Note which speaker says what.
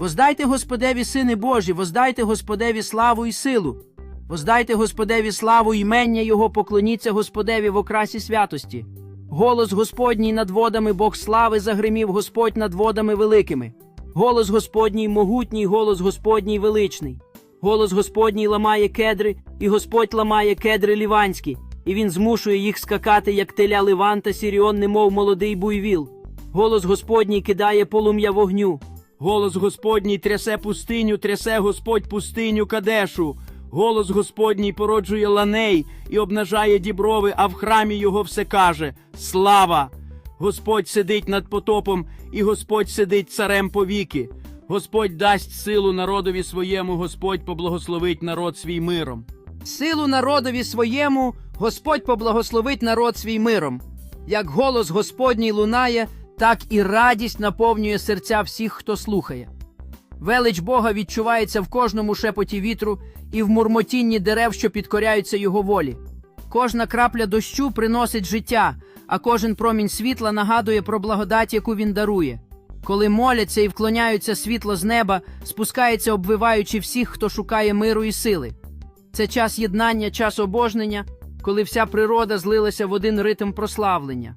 Speaker 1: Воздайте Господеві сини Божі, воздайте Господеві славу і силу. Воздайте Господеві славу імення Його, поклоніться Господеві в окрасі святості. Голос Господній над водами, Бог слави загримів Господь над водами великими. Голос Господній могутній, голос Господній величний. Голос Господній ламає кедри, і Господь ламає кедри ліванські, і він змушує їх скакати, як теля Ливанта, Сіріон, немов молодий буйвіл. Голос Господній кидає полум'я вогню. Голос Господній трясе пустиню, трясе Господь пустиню Кадешу. Голос Господній породжує ланей і обнажає діброви, а в храмі його все каже Слава! Господь сидить над потопом, і Господь сидить царем повіки. Господь дасть силу народові своєму, Господь поблагословить народ свій миром. Силу народові своєму Господь поблагословить народ свій миром. Як голос Господній лунає, так і радість наповнює серця всіх, хто слухає. Велич Бога відчувається в кожному шепоті вітру і в мурмотінні дерев, що підкоряються його волі. Кожна крапля дощу приносить життя, а кожен промінь світла нагадує про благодать, яку він дарує. Коли моляться і вклоняються світло з неба, спускається, обвиваючи всіх, хто шукає миру і сили. Це час єднання, час обожнення, коли вся природа злилася в один ритм прославлення.